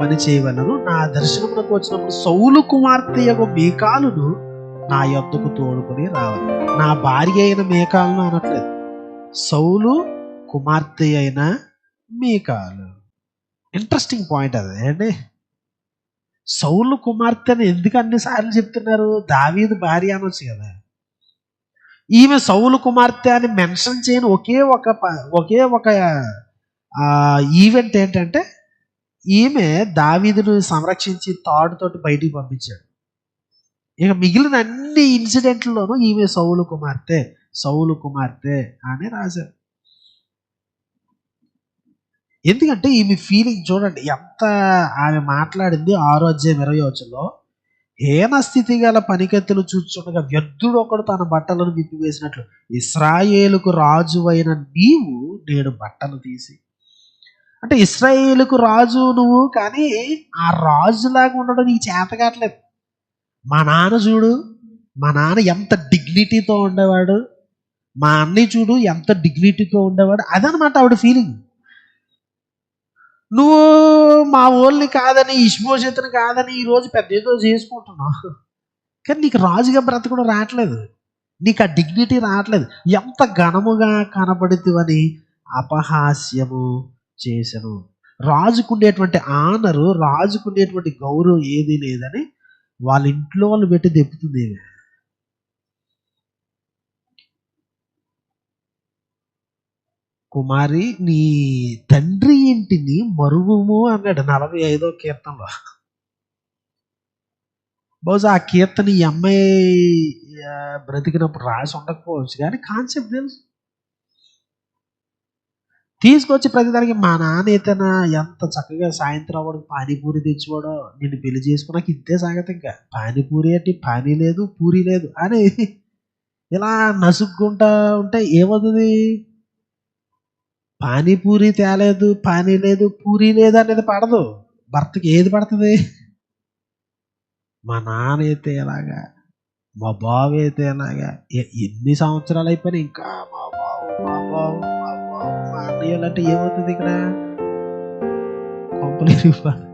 పని చేయవలను. నా దర్శనమునకు వచ్చినప్పుడు సౌలు కుమార్తె యొక్క మేకాలును నా యొద్దకు తోడుకొని రావాలి. నా భార్య అయిన మేకాలను అనట్లేదు. సౌలు కుమార్తె అయిన మేకాలు. ఇంట్రెస్టింగ్ పాయింట్ అది ఏంటి? సౌలు కుమార్తె అని ఎందుకు అన్నిసార్లు చెప్తున్నారు? దావీదు భార్య అనొచ్చు కదా. ఈమె సౌలు కుమార్తె అని మెన్షన్ చేయని ఒకే ఒక ఒకే ఒక ఈవెంట్ ఏంటంటే ఈమె దావీదును సంరక్షించి తాడుతోటి బయటికి పంపించాడు. ఇక మిగిలిన అన్ని ఇన్సిడెంట్లలోనూ ఈమె సౌలు కుమార్తె సౌలు కుమార్తె అని రాశారు. ఎందుకంటే ఈమె ఫీలింగ్ చూడండి ఎంత ఆమె మాట్లాడింది ఆరో అధ్యాయం ఇరవై వచ్చంలో హేన స్థితి గల పనికెత్తులు చూచుండగా వ్యర్థుడు ఒకడు తన బట్టలను విప్పివేసినట్లు ఇస్రాయేలుకు రాజు అయిన నీవు నేడు బట్టలు తీసి అంటే ఇస్రాయేలుకు రాజు నువ్వు కానీ ఆ రాజులాగా ఉండడం నీకు చేత కావట్లేదు. మా నాన్న చూడు మా నాన్న ఎంత డిగ్నిటీతో ఉండేవాడు మా అన్నయ్య చూడు ఎంత డిగ్నిటీతో ఉండేవాడు అదనమాట ఆవిడ ఫీలింగ్ నువ్వు మా ఓల్ని కాదని ఇష్మోషితని కాదని ఈరోజు పెద్ద ఏదో చేసుకుంటున్నావు. కానీ నీకు రాజుగా బ్రతకడం రావట్లేదు. నీకు ఆ డిగ్నిటీ రావట్లేదు. ఎంత ఘనముగా కనబడుతువని అపహాస్యము చేసను రాజుకుండేటువంటి ఆనరు రాజుకుండేటువంటి గౌరవం ఏది లేదని వాళ్ళ ఇంట్లో వాళ్ళు పెట్టి దెప్పుతుంది కుమారి నీ తండ్రి ఇంటిని మరువుము అన్నాడు నలభై ఐదో కీర్తనలో. బహుశా ఆ కీర్తన ఈ అమ్మాయి బ్రతికినప్పుడు రాసి ఉండకపోవచ్చు కానీ కాన్సెప్ట్ తెలుసు. తీసుకొచ్చి ప్రతిదానికి మా నాన్న అయితేనా ఎంత చక్కగా సాయంత్రం అవ్వడం పానీపూరి తెచ్చుకోవడం నేను పెళ్ళి చేసుకున్నాక ఇంతే సంగతి ఇంకా. పానీపూరి అంటే పానీ లేదు పూరి లేదు అని ఇలా నసుక్కుంటా ఉంటే ఏమవుతుంది? పానీపూరి తేలేదు పానీ లేదు పూరి లేదు అనేది పడదు. భర్తకి ఏది పడుతుంది? మా నాన్న అయితే ఎలాగా మా బావ అయితే ఎలాగా ఎన్ని సంవత్సరాలు అయిపోయినా ఇంకా మా బావు మా బావు మా బావ మా అన్నయ్య